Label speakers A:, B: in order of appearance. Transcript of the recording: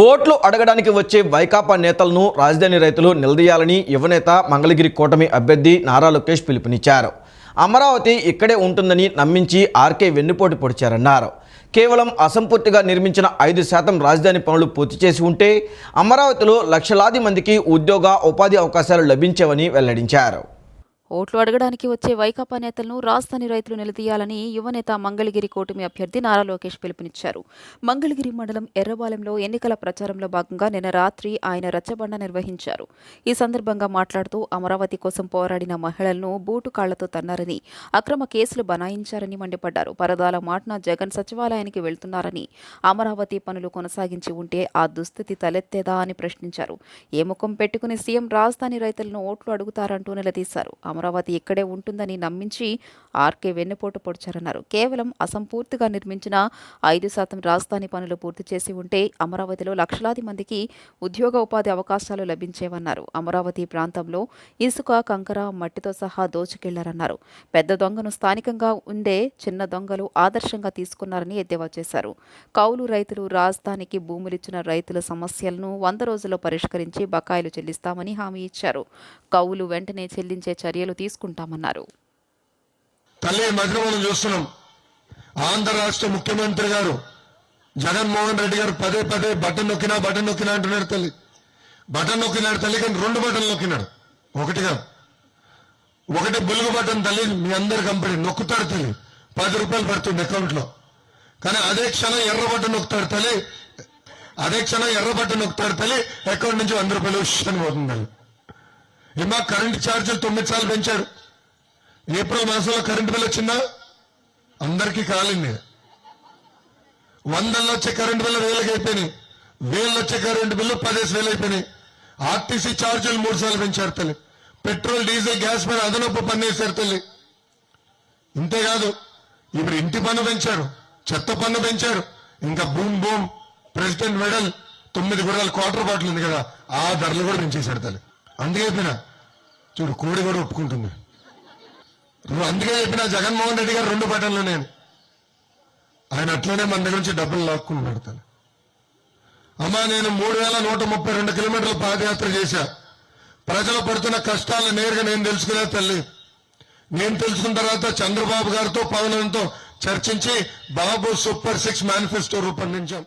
A: ఓట్లు అడగడానికి వచ్చే వైకాపా నేతలను రాజధాని రైతులు నిలదీయాలని యువనేత మంగళగిరి కూటమి అభ్యర్థి నారా లోకేష్ పిలుపునిచ్చారు. అమరావతి ఇక్కడే ఉంటుందని నమ్మించి ఆర్కే వెన్నుపోటు పొడిచారన్నారు. కేవలం అసంపూర్తిగా నిర్మించిన ఐదు శాతం రాజధాని పనులు పూర్తి చేసి ఉంటే అమరావతిలో లక్షలాది మందికి ఉద్యోగ ఉపాధి అవకాశాలు లభించేవని వెల్లడించారు.
B: ఓట్లు అడగడానికి వచ్చే వైకాపా నేతలను రాజధాని రైతులు నిలదీయాలని యువనేత మంగళగిరి కూటమి అభ్యర్థి నారా లోకేష్ పిలుపునిచ్చారు. మంగళగిరి మండలం ఎర్రబాలెంలో ఎన్నికల ప్రచారంలో భాగంగా నిన్న రాత్రి ఆయన రచ్చబండ నిర్వహించారు. ఈ సందర్భంగా మాట్లాడుతూ అమరావతి కోసం పోరాడిన మహిళలను బూటు కాళ్ళతో తన్నారని అక్రమ కేసులు బనాయించారని మండిపడ్డారు. పరదాల మాటన జగన్ సచివాలయానికి వెళ్తున్నారని అమరావతి పనులు కొనసాగించి ఉంటే ఆ దుస్థితి తలెత్తేదా అని ప్రశ్నించారు. ఏ ముఖం పెట్టుకుని సీఎం రాజధాని రైతులను ఓట్లు అడుగుతారంటూ నిలదీశారు. అమరావతి ఇక్కడే ఉంటుందని నమ్మించి ఆర్కే వెన్నుపోటు పొడిచారన్నారు. కేవలం అసంపూర్తిగా నిర్మించిన ఐదు శాతం రాజధాని పనులు పూర్తి చేసి ఉంటే అమరావతిలో లక్షలాది మందికి ఉద్యోగ ఉపాధి అవకాశాలు లభించేవన్నారు. అమరావతి ప్రాంతంలో ఇసుక కంకర మట్టితో సహా దోచుకెళ్ళారన్నారు. పెద్ద దొంగను స్థానికంగా ఉండే చిన్న దొంగలు ఆదర్శంగా తీసుకున్నారని ఎద్దేవా చేశారు. కౌలు రైతులు రాజధానికి భూములిచ్చిన రైతుల సమస్యలను వంద రోజుల్లో పరిష్కరించి బకాయిలు చెల్లిస్తామని హామీ ఇచ్చారు. కౌలు వెంటనే చెల్లించే చర్యలు తీసుకుంటామన్నారు.
C: తల్లి మధ్య మనం చూస్తున్నాం. ఆంధ్ర రాష్ట్ర ముఖ్యమంత్రి గారు జగన్మోహన్ రెడ్డి గారు పదే పదే బటన్ నొక్కినా బటన్ నొక్కినా అంటున్నాడు తల్లి. బటన్ నొక్కినాడు తల్లి కానీ రెండు బటన్లు నొక్కినాడు. ఒకటిగా ఒకటి బులుగు బటన్ తల్లి మీ అందరి కంపెనీ నొక్కుతాడు తల్లి. పది రూపాయలు పడుతుంది అకౌంట్లో కానీ అదే క్షణం ఎర్ర బటన్ నొక్కుతాడు తల్లి. అదే క్షణం ఎర్ర బటన్ నొక్కుతాడు తల్లి. అకౌంట్ నుంచి వంద రూపాయలు ఉష్ పోతుంది తల్లి. ఏమా కరెంట్ ఛార్జీలు తొమ్మిది సార్లు పెంచాడు ఏప్రిల్ మాసంలో కరెంట్ బిల్ వచ్చిందా? అందరికీ కాలింది. వందల్లో వచ్చే కరెంట్ బిల్లు వేలకు అయిపోయినాయి. వేలు వచ్చే కరెంట్ బిల్లు పదేసి వేలు అయిపోయినాయి. ఆర్టీసీ ఛార్జీలు మూడు సార్లు పెంచారు తల్లి. పెట్రోల్ డీజిల్ గ్యాస్ మీద అదనపు పన్ను వేశారు తల్లి. ఇంతేకాదు ఇప్పుడు ఇంటి పన్ను పెంచారు చెత్త పన్ను పెంచారు. ఇంకా బూమ్ బూమ్ ప్రెసిడెంట్ మెడల్ తొమ్మిది గుర్రాల క్వార్టర్ బాటిల్ ఉంది కదా ఆ ధరలు కూడా పెంచేశారు తల్లి. అందుకే చెప్పినా. చూడు కోడి కూడా ఒప్పుకుంటుంది. అందుకే చెప్పినా జగన్మోహన్ రెడ్డి గారు రెండు బటన్లు నేను. ఆయన అట్లనే మన దగ్గర నుంచి డబ్బులు లాక్కుని పెడతాను అమ్మా నేను మూడు వేల నూట ముప్పై రెండు కిలోమీటర్ల పాదయాత్ర చేశా. ప్రజలు పడుతున్న కష్టాలను నేరుగా నేను తెలుసుకునే తల్లి. నేను తెలుసుకున్న తర్వాత చంద్రబాబు గారితో పవన్తో చర్చించి బాబు సూపర్ సిక్స్ మేనిఫెస్టో రూపొందించాం.